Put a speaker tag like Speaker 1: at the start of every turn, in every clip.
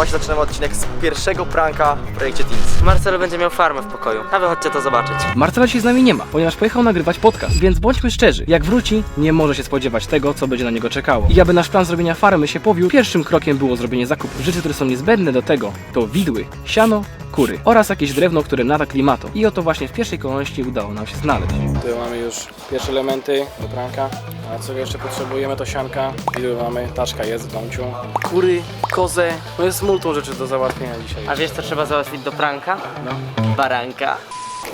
Speaker 1: Właśnie zaczynamy odcinek z pierwszego pranka w projekcie Teams.
Speaker 2: Marcelo będzie miał farmę w pokoju. A wy chodźcie to zobaczyć.
Speaker 3: Marcela się z nami nie ma, ponieważ pojechał nagrywać podcast, więc bądźmy szczerzy, jak wróci, nie może się spodziewać tego, co będzie na niego czekało. I aby nasz plan zrobienia farmy się powiódł, pierwszym krokiem było zrobienie zakupów. Rzeczy, które są niezbędne do tego, to widły, siano, kury oraz jakieś drewno, które nada klimatu. I oto właśnie w pierwszej kolejności udało nam się znaleźć.
Speaker 4: Tutaj mamy już pierwsze elementy do pranka. A co jeszcze potrzebujemy to sianka. Widły mamy, taczka jest w domciu. Kury, kozę. No jest multum rzeczy do załatwienia dzisiaj.
Speaker 2: A wiesz co trzeba załatwić do pranka? No. Baranka.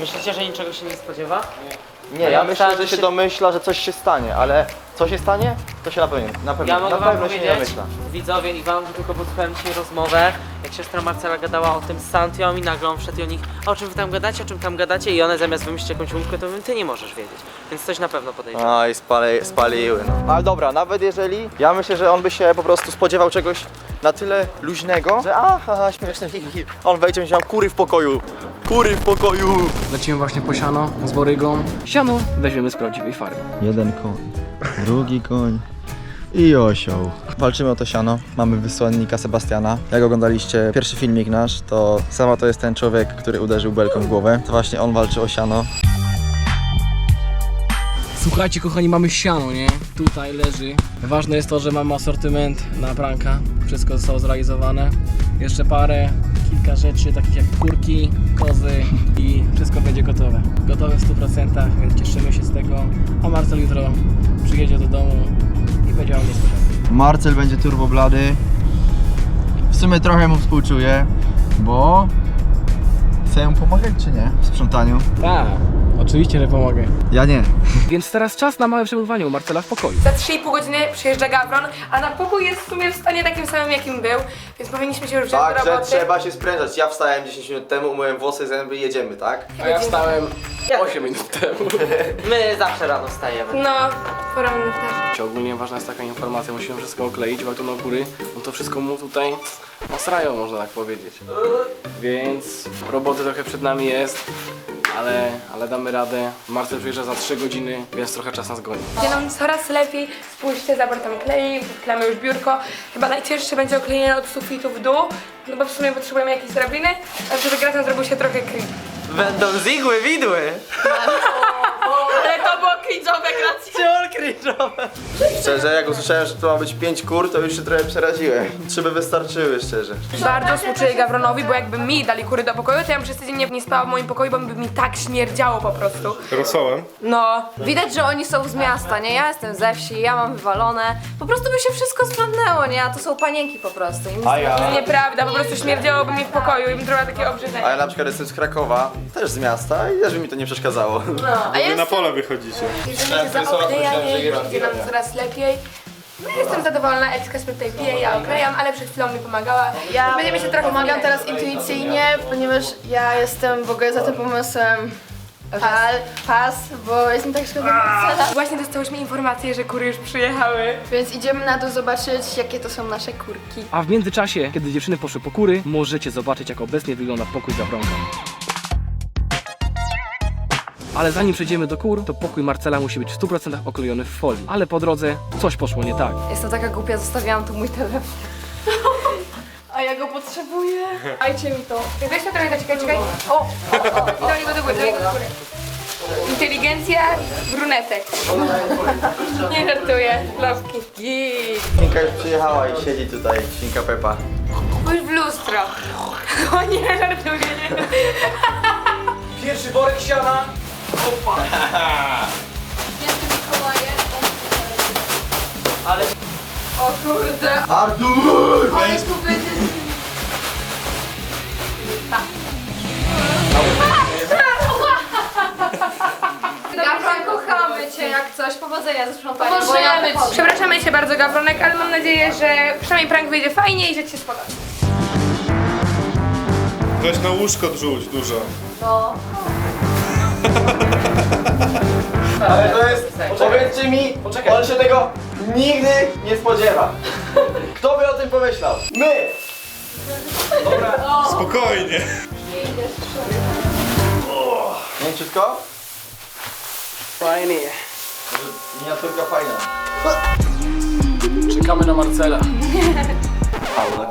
Speaker 2: Myślicie, że niczego się nie spodziewa?
Speaker 1: Nie, ja
Speaker 2: Ja
Speaker 1: myślę,
Speaker 2: myślałem,
Speaker 1: że się domyśla, że coś się stanie, ale co się stanie, to się na pewno, na pewno,
Speaker 2: Ja mogę
Speaker 1: na
Speaker 2: wam
Speaker 1: pewno się nie
Speaker 2: powiedzieć,
Speaker 1: domyśla.
Speaker 2: widzowie i wam, że tylko posłuchałem dzisiaj rozmowę, jak siostra Marcela gadała o tym z Santią i nagle on wszedł i o nich, o czym wy tam gadacie, o czym tam gadacie i one zamiast wymyślić jakąś łóżkę, to mówią, ty nie możesz wiedzieć. Więc coś na pewno podejdzie.
Speaker 1: Oj, spali, spaliły, no. Ale dobra, nawet jeżeli, ja myślę, że on by się po prostu spodziewał czegoś na tyle luźnego, że a, haha, śmieszne, hi, hi, hi. On wejdzie będzie miał kury w pokoju, kury w pokoju.
Speaker 4: Lecimy właśnie po siano z borygą.
Speaker 3: Siano weźmiemy z prawdziwej farmy.
Speaker 1: Jeden koń, drugi koń i osioł. Walczymy o to siano. Mamy wysłannika Sebastiana. Jak oglądaliście pierwszy filmik nasz, to sama to jest ten człowiek, który uderzył belką w głowę. To właśnie on walczy o siano.
Speaker 4: Słuchajcie kochani, mamy siano, nie? Tutaj leży. Ważne jest to, że mamy asortyment na pranka. Wszystko zostało zrealizowane. Jeszcze parę, kilka rzeczy, takich jak kurki, kozy i wszystko będzie gotowe. Gotowe w 100%, więc cieszymy się z tego. A Marcel jutro przyjedzie do domu i będzie miał niespodziankę.
Speaker 1: Marcel będzie turboblady. W sumie trochę mu współczuję, bo chcę mu pomagać czy nie w sprzątaniu.
Speaker 4: Tak, oczywiście, że pomogę.
Speaker 1: Ja nie.
Speaker 3: Więc teraz czas na małe przebywanie u Marcela w pokoju.
Speaker 5: Za 3,5 godziny przyjeżdża Gawron, a na pokój jest w sumie w stanie takim samym jakim był, więc powinniśmy się już wziąć do roboty.
Speaker 1: się sprężać. Ja wstałem 10 minut temu, umyłem włosy, zęby i jedziemy, tak?
Speaker 4: A ja wstałem 8 minut temu.
Speaker 2: My zawsze rano wstajemy.
Speaker 5: No, pora minut też.
Speaker 4: Ogólnie ważna jest taka informacja, musimy wszystko okleić, bo jak to na góry, no to wszystko mu tutaj nasrają, można tak powiedzieć. Więc roboty trochę przed nami jest, ale, ale damy radę. Marcel przyjeżdża za 3 godziny, więc trochę czas nas goni.
Speaker 5: Idzie nam coraz lepiej, spójrzcie, zabor tam klei, klemy już biurko. Chyba najcięższe będzie oklejenie od sufitu w dół, no bo w sumie potrzebujemy jakiejś drabiny, a żeby Gracjan zrobił się trochę creep.
Speaker 2: Będą zigły, widły!
Speaker 5: To cringe'owe, Gracjan.
Speaker 2: Ciol cringe'owe.
Speaker 1: Szczerze, jak usłyszałem, że tu ma być 5 kur, to już się trochę przeraziłem. Trzy by wystarczyły, szczerze.
Speaker 5: Bardzo współczuję Gawronowi, bo jakby mi dali kury do pokoju, to ja bym przez tydzień nie, nie spała w moim pokoju, bo by mi tak śmierdziało po prostu.
Speaker 6: Rosołem.
Speaker 5: No,
Speaker 7: Widać, że oni są z miasta, nie? Ja jestem ze wsi, ja mam wywalone. Po prostu by się wszystko sprzątnęło, nie? A to są panienki po prostu. I nic
Speaker 1: A ja?
Speaker 5: nieprawda, po prostu śmierdziałoby mi w pokoju i bym zrobiła takie
Speaker 1: A
Speaker 5: obrzydzenie.
Speaker 1: ja na przykład jestem z Krakowa, też z miasta i też by mi to nie przeszkadzało.
Speaker 7: A ja
Speaker 6: Wy na pole wychodzicie.
Speaker 5: Bierzemy się za oklejanie, idzie nam coraz lepiej. No, jestem zadowolona, Elska sobie tutaj pije, ja oklejam, ale przed chwilą mi pomagała.
Speaker 8: Ja
Speaker 5: Będziemy się trochę
Speaker 8: pomagam teraz intuicyjnie, ponieważ ja jestem w ogóle za tym pomysłem pal, pas, bo jestem tak szkoda.
Speaker 5: Właśnie dostałyśmy informację, że kury już przyjechały.
Speaker 8: Więc idziemy na dół zobaczyć, jakie to są nasze kurki.
Speaker 3: A w międzyczasie, kiedy dziewczyny poszły po kury, możecie zobaczyć, jak obecnie wygląda pokój Gawronka. Ale zanim przejdziemy do kur, to pokój Marcela musi być w 100% oklejony w folii. Ale po drodze coś poszło nie tak.
Speaker 7: jestem taka głupia, zostawiałam tu mój telefon.
Speaker 8: A ja go potrzebuję. Dajcie mi to.
Speaker 5: Weź to trochę, czekaj, czekaj. O, o, o. Do niego do góry, do niego do góry. Inteligencja brunetek. Nie żartuję, lowki. Git.
Speaker 1: Świnka już przyjechała i siedzi tutaj, świnka Pepa.
Speaker 5: Spójrz w lustro. O nie, żartuję. Nie.
Speaker 3: Pierwszy worek siana!
Speaker 5: O kurde.
Speaker 1: Artur!
Speaker 8: Ale tu będzie...
Speaker 7: Gawron, kochamy cię jak coś. Powodzenia ze
Speaker 8: Pomożemy ci.
Speaker 5: Przepraszamy cię bardzo, Gawronek, ale mam nadzieję, że przynajmniej prank wyjdzie fajnie i że ci się spodoba.
Speaker 6: Weź na łóżko drzuć dużo.
Speaker 1: Ale to jest, powiedzcie mi, on się tego nigdy nie spodziewa. Kto by o tym pomyślał? My!
Speaker 6: Spokojnie.
Speaker 1: Mięciutko?
Speaker 4: Fajnie.
Speaker 1: Miniaturka fajna.
Speaker 4: Czekamy na Marcela.
Speaker 1: Albo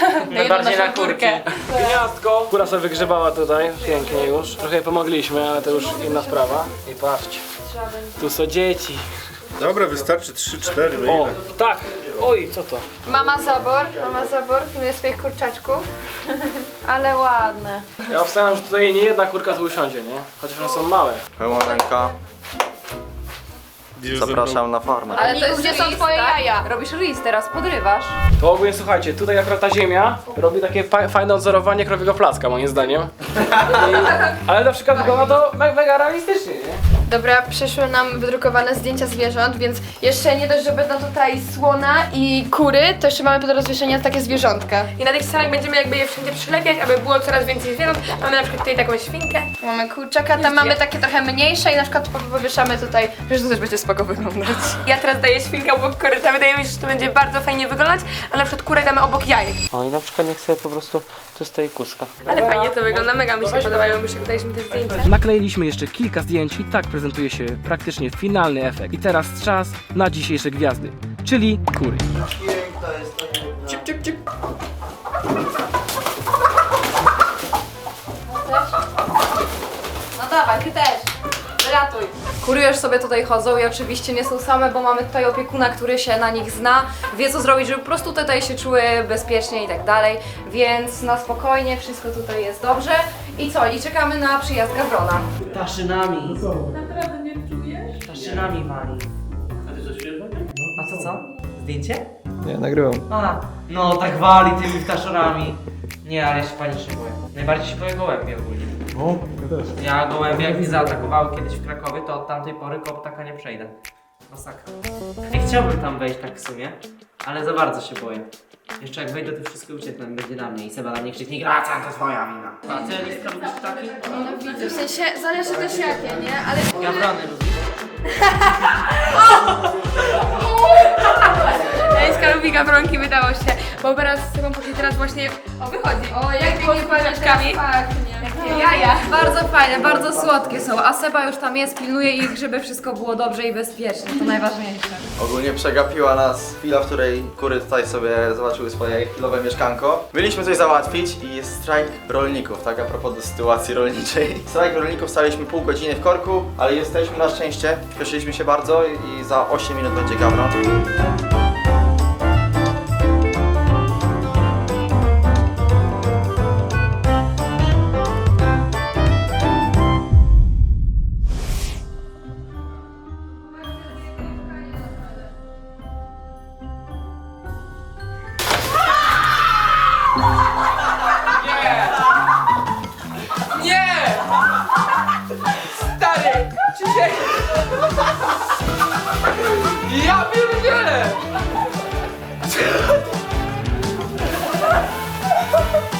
Speaker 1: na.
Speaker 2: Najbardziej na kurkę.
Speaker 3: Gniazdko. Kura sobie wygrzebała tutaj, pięknie już. Trochę jej pomogliśmy, ale to już inna sprawa. I patrzcie, tu są dzieci.
Speaker 6: Dobra, wystarczy 3-4, no
Speaker 3: O,
Speaker 6: ile?
Speaker 3: tak. Oj, co to?
Speaker 8: Mama Zabor, mama Zabor pilnuje swoich kurczaczków. Ale ładne.
Speaker 3: Ja obstawiam, że tutaj nie jedna kurka tu usiądzie, nie? Chociaż one są małe.
Speaker 1: Pełna ręka. Zapraszam na farmę.
Speaker 7: Ale to jest
Speaker 8: Gdzie są twoje jaja?
Speaker 7: Robisz ris, teraz podrywasz.
Speaker 3: To ogólnie słuchajcie, tutaj akurat ta ziemia robi takie fa fajne odzorowanie krowiego placka moim zdaniem. I, ale na przykład wygląda to me mega realistycznie, nie?
Speaker 8: Dobra, przyszły nam wydrukowane zdjęcia zwierząt, więc jeszcze nie dość, że będą tutaj słona i kury, to jeszcze mamy do rozwieszenia takie zwierzątka.
Speaker 5: I na tych ścianach będziemy jakby je wszędzie przylepiać, aby było coraz więcej zwierząt. Mamy na przykład tutaj taką świnkę.
Speaker 8: Mamy kurczaka, tam mamy takie trochę mniejsze i na przykład po- powieszamy tutaj, że to też będzie spoko wyglądać.
Speaker 5: Ja teraz daję świnkę obok koryta. Wydaje mi się, że to będzie bardzo fajnie wyglądać, a na przykład kurę damy obok jajek.
Speaker 2: O i na przykład niech sobie po prostu tu stoi kuska.
Speaker 5: Ale fajnie to wygląda, mega mi się podobają, już jak daliśmy te zdjęcia.
Speaker 3: Nakleiliśmy jeszcze kilka zdjęć i tak prezentuje się praktycznie finalny efekt. I teraz czas na dzisiejsze gwiazdy, czyli kury.
Speaker 7: No Już sobie tutaj chodzą i oczywiście nie są same, bo mamy tutaj opiekuna, który się na nich zna, wie co zrobić, żeby po prostu tutaj się czuły bezpiecznie i tak dalej, więc na spokojnie, wszystko tutaj jest dobrze. I co? I czekamy na przyjazd Gawrona.
Speaker 2: Taszynami. Co? Naprawdę nie czujesz? Taszynami wali. A ty coś A co co? Zdjęcie?
Speaker 1: Nie, nagrywam.
Speaker 2: A, no tak wali tymi ptaszorami. Nie, ale ja się panicznie boję. Najbardziej się boję gołębi ogólnie.
Speaker 6: O, ja też.
Speaker 2: Ja gołębie jak mnie zaatakowały kiedyś w Krakowie, to od tamtej pory koło ptaka nie przejdę. Masakra. Nie chciałbym tam wejść tak w sumie, ale za bardzo się boję. Jeszcze jak wejdę, to wszystko uciekną i będzie na mnie i Seba na mnie krzyknie Gracjan, to twoja wina. A ty Eliska lubisz ptaki?
Speaker 8: W sensie, zależy też jakie, nie? Ale
Speaker 2: Gawrony lubisz?
Speaker 5: Jańska lubi gawronki, wydało się. Bo teraz z sobą poszli teraz właśnie... O, wychodzi. O, jak pięknie z płaczkami. Jakie jaja.
Speaker 7: Bardzo fajne, bardzo słodkie są, a Seba już tam jest, pilnuje ich, żeby wszystko było dobrze i bezpiecznie, to najważniejsze.
Speaker 1: Ogólnie przegapiła nas chwila, w której kury tutaj sobie zobaczyły swoje chwilowe mieszkanko. Byliśmy coś załatwić i jest strajk rolników, tak a propos do sytuacji rolniczej. Strajk rolników staliśmy pół godziny w korku, ale jesteśmy na szczęście. Spieszyliśmy się bardzo i za 8 minut będzie gawron.
Speaker 9: Nie! Stary! Krzysiek! Ja pierdzielę!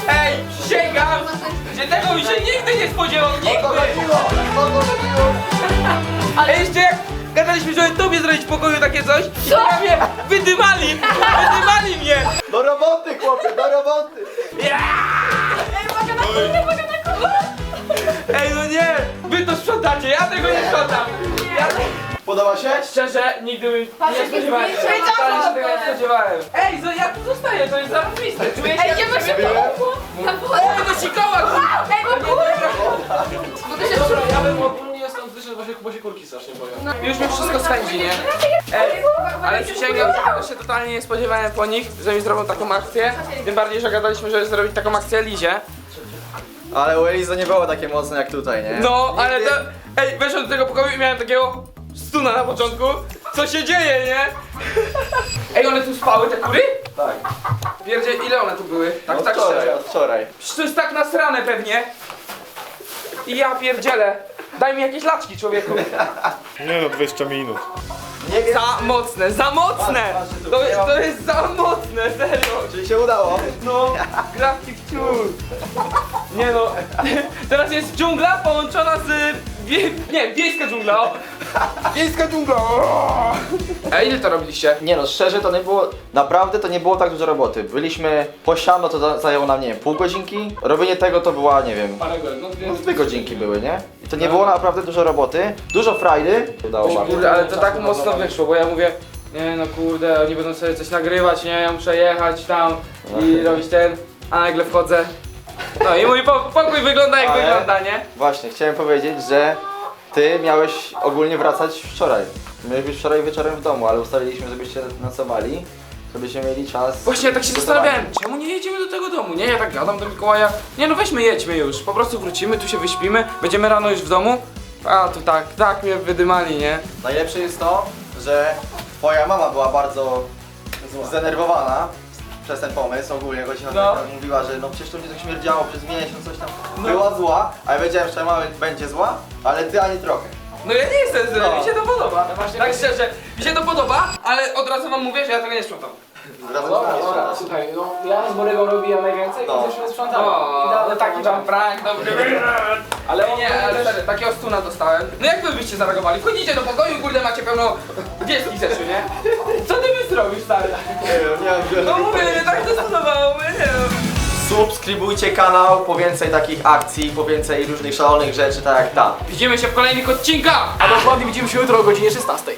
Speaker 9: Ej, przysięgam, że tego mi się nigdy nie spodziewał, nigdy! Ale jeszcze jak gadaliśmy, żeby tobie zrobić w pokoju takie coś, i prawie wydymali! Wydymali mnie!
Speaker 1: Do roboty, chłopie, do roboty!
Speaker 9: Ej, no nie! Wy to sprzątacie, ja tego nie sprzątam! Ja...
Speaker 1: Podoba się?
Speaker 9: Szczerze, nigdy bym nie spodziewałem się. Wcale się tego nie spodziewałem. Ej, zo, ja tu zostaję, to jest zarobiste. Czuję się... Ej,
Speaker 8: idziemy szybko!
Speaker 9: Ej, do sikoła! Ej, Dobra, ja bym ogólnie stąd wyszedł, bo się, bo się kurki strasznie boją. Już mi wszystko swędzi, nie? Ej, ale przysięgam, że się totalnie nie spodziewałem po nich, że mi zrobią taką akcję. Tym bardziej, że gadaliśmy, żeby zrobić taką akcję Lizie.
Speaker 1: Ale u Elizy to nie było takie mocne jak tutaj, nie?
Speaker 9: No, ale to... Ej, weszłem do tego pokoju i miałem takiego stuna na początku. Co się dzieje, nie? Ej, one tu spały, te kury?
Speaker 1: Tak.
Speaker 9: Pierdzie, ile one tu były? Tak,
Speaker 1: Od
Speaker 9: tak
Speaker 1: wczoraj,
Speaker 9: szczerze.
Speaker 1: od wczoraj.
Speaker 9: Przecież to jest tak nasrane pewnie. I ja pierdzielę. Daj mi jakieś laczki, człowieku.
Speaker 6: Nie no, 20 minut.
Speaker 1: Nie wiem,
Speaker 9: Za mocne, za mocne! To, jest- to jest za mocne, serio.
Speaker 1: czyli się udało.
Speaker 9: No, grafki w ciur. Nie no, teraz jest dżungla połączona z... Wie, nie, wiejska dżungla, o. Wiejska dżungla, o. A ile to robiliście?
Speaker 1: Nie no, szczerze to nie było, naprawdę to nie było tak dużo roboty. Byliśmy po siano, to za- zajęło nam, nie wiem, pół godzinki. Robienie tego to była, nie wiem,
Speaker 3: Parę godzin, no dwie,
Speaker 1: no, dwie godzinki były, nie? I to nie było naprawdę dużo roboty. Dużo frajdy. Udało bardzo.
Speaker 9: kurde, ale to tak mocno wyszło, bo ja mówię, Nie no kurde, oni będą sobie coś nagrywać, nie? Ja muszę jechać tam i robić ten, a nagle wchodzę. No i mój po- pokój wygląda jak
Speaker 1: Ale-
Speaker 9: wygląda, nie?
Speaker 1: Właśnie, chciałem powiedzieć, że ty miałeś ogólnie wracać wczoraj. Miałeś być wczoraj wieczorem w domu, ale ustaliliśmy, żebyście nocowali, żebyście mieli czas.
Speaker 9: Właśnie ja tak się zastanawiałem, czemu nie jedziemy do tego domu, nie? Ja tak gadam do Mikołaja, nie no weźmy jedźmy już, po prostu wrócimy, tu się wyśpimy, będziemy rano już w domu. A to tak, tak mnie wydymali, nie?
Speaker 1: Najlepsze jest to, że twoja mama była bardzo zdenerwowana przez ten pomysł ogólnie, choć
Speaker 9: No.
Speaker 1: no. mówiła, że no przecież to mnie tak śmierdziało przez miesiąc, coś tam. Była zła, a ja wiedziałem, że mama będzie zła, ale ty ani trochę.
Speaker 9: No ja nie jestem zły,
Speaker 1: No.
Speaker 9: mi się to podoba.
Speaker 4: No właśnie
Speaker 9: tak
Speaker 4: tak-
Speaker 9: szczerze, mi się to podoba, ale od razu wam mówię, że ja tego nie sprzątam.
Speaker 4: Dobra,
Speaker 1: sprzedasz.
Speaker 4: słuchaj, no ja z Borygą robiłem najwięcej,
Speaker 1: No.
Speaker 4: więc jeszcze nie sprzątałem.
Speaker 9: O,
Speaker 4: Idealny
Speaker 9: no taki tam prank, dobry.
Speaker 4: Ale on
Speaker 9: Nie, ale
Speaker 4: też...
Speaker 9: stary, takiego stuna dostałem. No jak wy byście zareagowali? Wchodzicie do pokoju, kurde macie pełno dzieskich rzeczy, nie? Co ty zrobił, stary?
Speaker 1: Nie wiem, nie mam
Speaker 9: No mówię,
Speaker 1: pojęcia.
Speaker 9: tak to stunowało, nie wiem.
Speaker 1: Subskrybujcie kanał po więcej takich akcji, po więcej różnych szalonych rzeczy, tak jak ta.
Speaker 9: Widzimy się w kolejnych odcinkach!
Speaker 4: A dokładnie widzimy się jutro o godzinie 16.